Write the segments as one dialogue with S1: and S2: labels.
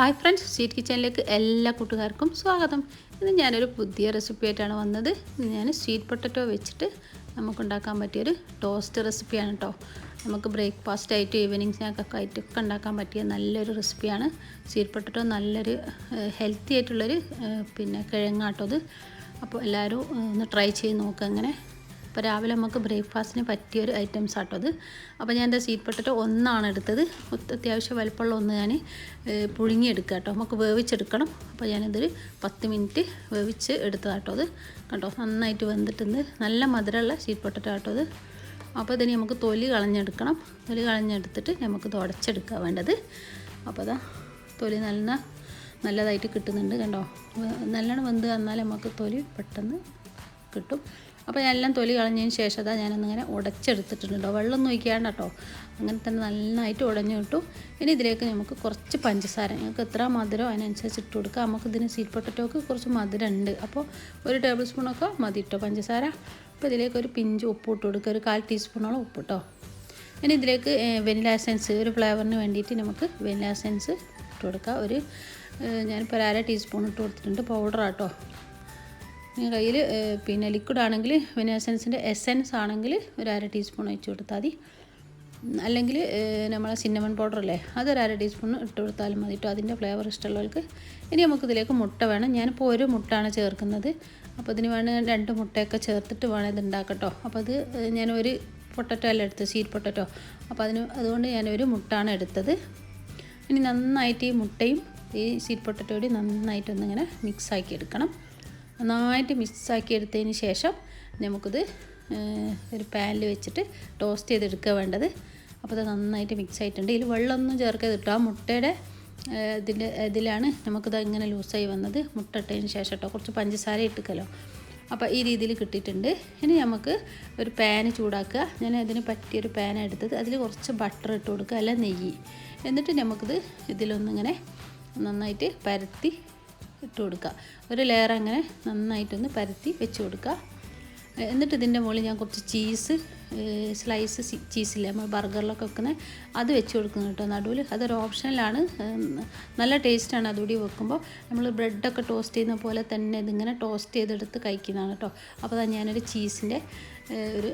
S1: Hi friends sweet കിച്ചണിലേക്ക് എല്ലാ കൂട്ടുകാർക്കും സ്വാഗതം. ഇന്ന് ഞാനൊരു പുതിയ റെസിപ്പി ആയിട്ടാണ് വന്നത് ഞാൻ സ്വീറ്റ് പൊട്ടറ്റോ വെച്ചിട്ട് നമുക്കുണ്ടാക്കാൻ പറ്റിയൊരു ടോസ്റ്റ് റെസിപ്പിയാണ് കേട്ടോ നമുക്ക് ബ്രേക്ക്ഫാസ്റ്റ് ആയിട്ട് ഈവനിങ് സ്നാക്കൊക്കെ ആയിട്ടൊക്കെ ഉണ്ടാക്കാൻ പറ്റിയ നല്ലൊരു റെസിപ്പിയാണ്. സ്വീറ്റ് പൊട്ടറ്റോ നല്ലൊരു ഹെൽത്തി ആയിട്ടുള്ളൊരു പിന്നെ കിഴങ്ങാട്ടോ അത് അപ്പോൾ എല്ലാവരും ഒന്ന് ട്രൈ ചെയ്ത് നോക്കുക അങ്ങനെ. അപ്പോൾ രാവിലെ നമുക്ക് ബ്രേക്ക്ഫാസ്റ്റിന് പറ്റിയൊരു ഐറ്റംസ് ആട്ടോ അത്. അപ്പോൾ ഞാൻ എന്റെ സീറ്റ് പൊട്ടറ്റോ ഒന്നാണ് എടുത്തത്. അത്യാവശ്യം വലിപ്പമുള്ള ഒന്ന് ഞാൻ പുഴുങ്ങിയെടുക്കുക കേട്ടോ. നമുക്ക് വേവിച്ചെടുക്കണം. അപ്പോൾ ഞാനിതൊരു പത്ത് മിനിറ്റ് വേവിച്ച് എടുത്തതാട്ടോ അത്. കേട്ടോ നന്നായിട്ട് വെന്തിട്ടുണ്ട്. നല്ല മധുരമുള്ള സീറ്റ് പൊട്ടറ്റോ ആട്ടോ അത്. അപ്പോൾ ഇതിന് നമുക്ക് തൊലി കളഞ്ഞെടുക്കണം. തൊലി കളഞ്ഞെടുത്തിട്ട് നമുക്ക് തുടച്ചെടുക്കുക വേണ്ടത്. അപ്പോൾ അതാ തൊലി നല്ല നല്ലതായിട്ട് കിട്ടുന്നുണ്ട് കണ്ടോ. നല്ലോണം വെന്ത് വന്നാൽ നമുക്ക് തൊലി പെട്ടെന്ന് കിട്ടും. അപ്പോൾ എല്ലാം തൊലി കളഞ്ഞതിന് ശേഷം അതാ ഞാനൊന്നിങ്ങനെ ഉടച്ചെടുത്തിട്ടുണ്ടോ വെള്ളം ഒഴിക്കാണ്ട് കേട്ടോ. അങ്ങനെ തന്നെ നന്നായിട്ട് ഉടഞ്ഞു കിട്ടും. ഇനി ഇതിലേക്ക് നമുക്ക് കുറച്ച് പഞ്ചസാര. ഞങ്ങൾക്ക് എത്ര മധുരം അതിനനുസരിച്ച് ഇട്ട് കൊടുക്കുക നമുക്ക് ഇതിന് സ്വീറ്റ് പൊട്ടറ്റോക്ക് കുറച്ച് മധുരം ഉണ്ട് അപ്പോൾ ഒരു ടേബിൾ സ്പൂണൊക്കെ മതി ഇട്ടോ പഞ്ചസാര. അപ്പോൾ ഇതിലേക്ക് ഒരു പിഞ്ച് ഉപ്പ് ഇട്ട് കൊടുക്കുക ഒരു കാൽ ടീസ്പൂണോളം ഉപ്പ് കേട്ടോ. ഇനി ഇതിലേക്ക് വെനില എസെൻസ് ഒരു ഫ്ലേവറിന് വേണ്ടിയിട്ട് നമുക്ക് വെനില എസെൻസ് ഇട്ട് കൊടുക്കുക ഒരു ഞാനിപ്പോൾ ഒരു അര ടീസ്പൂൺ ഇട്ട് കൊടുത്തിട്ടുണ്ട്. നിങ്ങൾ കയ്യിൽ പിന്നെ ലിക്വിഡ് ആണെങ്കിൽ വെനില എസെൻസ് ആണെങ്കിൽ ഒരു അര ടീസ്പൂൺ ഒഴിച്ച് കൊടുത്താൽ മതി. അല്ലെങ്കിൽ നമ്മളെ സിന്നമൺ പൗഡർ അല്ലേ അതൊരു അര ടീസ്പൂൺ ഇട്ട് കൊടുത്താലും മതി കേട്ടോ അതിന്റെ ഫ്ലേവർ ഇഷ്ടമുള്ളവർക്ക് ഇനി നമുക്ക് ഇതിലേക്ക് മുട്ട വേണം. ഞാനിപ്പോൾ ഒരു മുട്ടാണ് ചേർക്കുന്നത്. അപ്പോൾ ഇതിന് വേണം രണ്ട് മുട്ടയൊക്കെ ചേർത്തിട്ട് വേണം ഇത് ഉണ്ടാക്കട്ടോ. അപ്പോൾ അത് ഞാൻ ഒരു പൊട്ടറ്റോ അല്ല എടുത്തത് സീറ്റ് പൊട്ടറ്റോ അപ്പോൾ അതിന് അതുകൊണ്ട് ഞാനൊരു മുട്ടാണ് എടുത്തത്. ഇനി നന്നായിട്ട് ഈ മുട്ടയും ഈ സ്വീറ്റ് പൊട്ടറ്റോടി നന്നായിട്ടൊന്നിങ്ങനെ മിക്സാക്കി എടുക്കണം. നന്നായിട്ട് മിക്സാക്കി എടുത്തതിന് ശേഷം നമുക്കിത് ഒരു പാനിൽ വെച്ചിട്ട് ടോസ്റ്റ് ചെയ്തെടുക്കുക വേണ്ടത്. അപ്പോൾ അത് നന്നായിട്ട് മിക്സ് ആയിട്ടുണ്ട് ഇതിൽ വെള്ളമൊന്നും ചേർക്കാതെ ഇട്ടു ആ മുട്ടയുടെ ഇതിന്റെ ഇതിലാണ് നമുക്കിത് ഇങ്ങനെ ലൂസായി വന്നത്. മുട്ട ഇട്ടതിന് ശേഷം കേട്ടോ. കുറച്ച് പഞ്ചസാര ഇട്ടുക്കല്ലോ അപ്പോൾ ഈ രീതിയിൽ കിട്ടിയിട്ടുണ്ട്. ഇനി നമുക്ക് ഒരു പാന് ചൂടാക്കുക. ഞാൻ അതിന് പറ്റിയൊരു പാൻ എടുത്തത്. അതിൽ കുറച്ച് ബട്ടർ ഇട്ട് കൊടുക്കുക. അല്ല നെയ്യ്. എന്നിട്ട് നമുക്കിത് ഇതിലൊന്നിങ്ങനെ നന്നായിട്ട് പരത്തി ഇട്ട് കൊടുക്കുക. ഒരു ലെയർ അങ്ങനെ നന്നായിട്ടൊന്ന് പരത്തി വെച്ച് കൊടുക്കുക. എന്നിട്ട് ഇതിന്റെ മുകളിൽ ഞാൻ കുറച്ച് ചീസ് സ്ലൈസ് ചീസില്ലേ നമ്മൾ ബർഗറിലൊക്കെ വെക്കുന്നത് അത് വെച്ച് കൊടുക്കുന്നു കേട്ടോ. നടുവിൽ അതൊരു ഓപ്ഷനിലാണ് നല്ല ടേസ്റ്റാണ് അതുകൂടി വെക്കുമ്പോൾ. നമ്മൾ ബ്രെഡൊക്കെ ടോസ്റ്റ് ചെയ്യുന്ന പോലെ തന്നെ ഇതിങ്ങനെ ടോസ്റ്റ് ചെയ്തെടുത്ത് കഴിക്കുന്നതാണ് കേട്ടോ. അപ്പോൾ ഞാൻ ഞാനൊരു ചീസിന്റെ ഒരു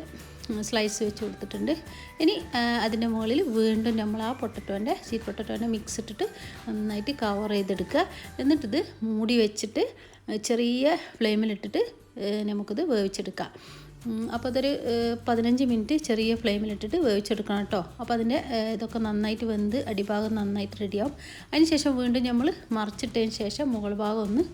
S1: സ്ലൈസ് വെച്ച് കൊടുത്തിട്ടുണ്ട്. ഇനി അതിന്റെ മുകളിൽ വീണ്ടും നമ്മൾ ആ പൊട്ടറ്റോന്റെ ചീറ്റ് പൊട്ടറ്റോന്റെ മിക്സ് ഇട്ടിട്ട് നന്നായിട്ട് കവർ ചെയ്തെടുക്കുക. എന്നിട്ടിത് മൂടി വെച്ചിട്ട് ചെറിയ ഫ്ലെയിമിലിട്ടിട്ട് നമുക്കിത് വേവിച്ചെടുക്കാം. അപ്പോൾ അതൊരു പതിനഞ്ച് മിനിറ്റ് ചെറിയ ഫ്ലെയിമിലിട്ടിട്ട് വേവിച്ചെടുക്കണം കേട്ടോ. അപ്പോൾ അതിന്റെ ഇതൊക്കെ നന്നായിട്ട് വെന്ത് അടിഭാഗം നന്നായിട്ട് റെഡിയാവും. അതിനുശേഷം വീണ്ടും നമ്മൾ മറിച്ചിട്ടതിന് ശേഷം മുകൾ ഭാഗം ഒന്ന്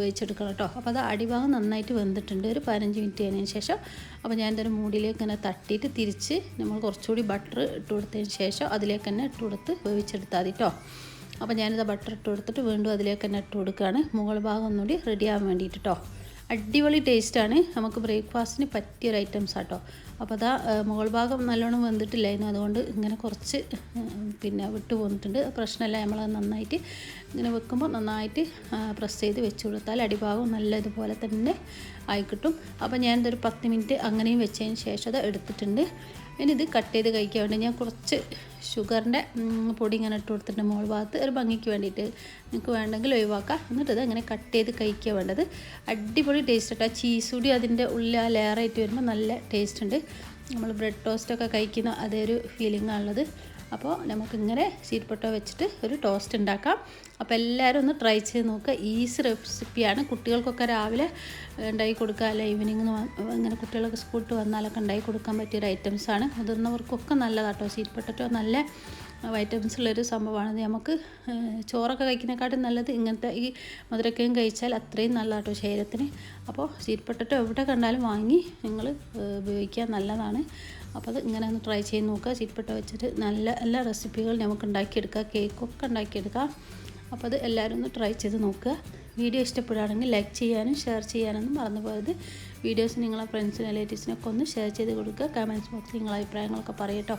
S1: വേവിച്ചെടുക്കണം കേട്ടോ. അപ്പോൾ അത് അടിഭാഗം നന്നായിട്ട് വെന്തിട്ടുണ്ട്. ഒരു പതിനഞ്ച് മിനിറ്റ് കഴിഞ്ഞതിന് ശേഷം അപ്പോൾ ഞാൻ ഇതൊരു മൂടിയിലേക്ക് ഇങ്ങനെ തട്ടിയിട്ട് തിരിച്ച് നമ്മൾ കുറച്ചുകൂടി ബട്ടർ ഇട്ട് കൊടുത്തതിന് ശേഷം അതിലേക്ക് തന്നെ ഇട്ട് കൊടുത്ത് വേവിച്ചെടുത്താൽ മതി കേട്ടോ. അപ്പോൾ ഞാനിത് ബട്ടർ ഇട്ട് കൊടുത്തിട്ട് വീണ്ടും അതിലേക്ക് തന്നെ ഇട്ട് കൊടുക്കുകയാണ് മുകൾ ഭാഗം ഒന്നുകൂടി റെഡിയാകാൻ വേണ്ടിയിട്ട് കേട്ടോ. അടിപൊളി ടേസ്റ്റാണ്. നമുക്ക് ബ്രേക്ക്ഫാസ്റ്റിന് പറ്റിയൊരു ഐറ്റംസ് ആട്ടോ അപ്പോൾ അതാ മുകൾ ഭാഗം നല്ലോണം വെന്തിട്ടില്ലായിരുന്നു. അതുകൊണ്ട് ഇങ്ങനെ കുറച്ച് പിന്നെ വിട്ടു പോന്നിട്ടുണ്ട്. പ്രശ്നമല്ല നമ്മൾ നന്നായിട്ട് ഇങ്ങനെ വെക്കുമ്പോൾ നന്നായിട്ട് പ്രസ് ചെയ്ത് വെച്ച് കൊടുത്താൽ അടിഭാഗം നല്ല ഇതുപോലെ തന്നെ ആയിക്കിട്ടും അപ്പോൾ ഞാനിതൊരു പത്ത് മിനിറ്റ് അങ്ങനെയും വെച്ചതിന് ശേഷം അത് എടുത്തിട്ടുണ്ട്. ഇനി ഇത് കട്ട് ചെയ്ത് കഴിക്കാൻ വേണ്ടി ഞാൻ കുറച്ച് ഷുഗറിന്റെ പൊടി ഇങ്ങനെ ഇട്ട് കൊടുത്തിട്ടുണ്ട് മോൾ ഭാഗത്ത്. ഒരു ഭംഗിക്ക് വേണ്ടിയിട്ട് നിങ്ങൾക്ക് വേണ്ടെങ്കിൽ ഒഴിവാക്കാം. എന്നിട്ട് ഇത് അങ്ങനെ കട്ട് ചെയ്ത് കഴിക്കുക വേണ്ടത്. അടിപൊളി ടേസ്റ്റ് കേട്ടോ ചീസ് കൂടി അതിന്റെ ഉള്ളിൽ ആ ലെയറായിട്ട് വരുമ്പോൾ നല്ല ടേസ്റ്റ് ഉണ്ട്. നമ്മൾ ബ്രെഡ് ടോസ്റ്റൊക്കെ കഴിക്കുന്ന അതേ ഒരു ഫീലിംഗ് ആണുള്ളത് അപ്പോൾ നമുക്കിങ്ങനെ ചീരിപ്പൊട്ടോ പൊട്ടോ വെച്ചിട്ട് ഒരു ടോസ്റ്റ് ഉണ്ടാക്കാം. അപ്പോൾ എല്ലാവരും ഒന്ന് ട്രൈ ചെയ്ത് നോക്കുക ഈസി റെസിപ്പിയാണ് കുട്ടികൾക്കൊക്കെ രാവിലെ ഉണ്ടാക്കി കൊടുക്കുക അല്ല ഈവനിങ് ഇങ്ങനെ കുട്ടികളൊക്കെ സ്കൂളിൽ വന്നാലൊക്കെ ഉണ്ടാക്കി കൊടുക്കാൻ പറ്റിയൊരു ഐറ്റംസാണ് മുതിർന്നവർക്കൊക്കെ നല്ലതാട്ടോ ചീരിപ്പൊട്ടോ നല്ല വൈറ്റമിൻസ് ഉള്ളൊരു സംഭവമാണ് നമുക്ക് ചോറൊക്കെ കഴിക്കുന്നതിനെക്കാട്ടും നല്ലത് ഇങ്ങനത്തെ ഈ മധുരക്കയും കഴിച്ചാൽ അത്രയും നല്ലതാട്ടോ ശരീരത്തിന്. അപ്പോൾ ചീരിപ്പൊട്ടോ എവിടെ കണ്ടാലും വാങ്ങി നിങ്ങൾ ഉപയോഗിക്കാൻ നല്ലതാണ്. അപ്പോൾ അത് ഇങ്ങനെ ഒന്ന് ട്രൈ ചെയ്ത് നോക്കുക. സ്വീറ്റ് പൊട്ടോ വെച്ചിട്ട് നല്ല എല്ലാ റെസിപ്പികളും നമുക്ക് ഉണ്ടാക്കിയെടുക്കാം കേക്കൊക്കെ ഉണ്ടാക്കിയെടുക്കാം അപ്പോൾ അത് എല്ലാവരും ഒന്ന് ട്രൈ ചെയ്ത് നോക്കുക. വീഡിയോ ഇഷ്ടപ്പെടുകയാണെങ്കിൽ ലൈക്ക് ചെയ്യാനും ഷെയർ ചെയ്യാനൊന്നും മറന്നു പോയത് വീഡിയോസ് നിങ്ങളെ ഫ്രണ്ട്സിനും റിലേറ്റീവ്സിനൊക്കെ ഒന്ന് ഷെയർ ചെയ്ത് കൊടുക്കുക. കമന്റ്സ് ബോക്സിൽ നിങ്ങളെ അഭിപ്രായങ്ങളൊക്കെ പറയട്ടോ.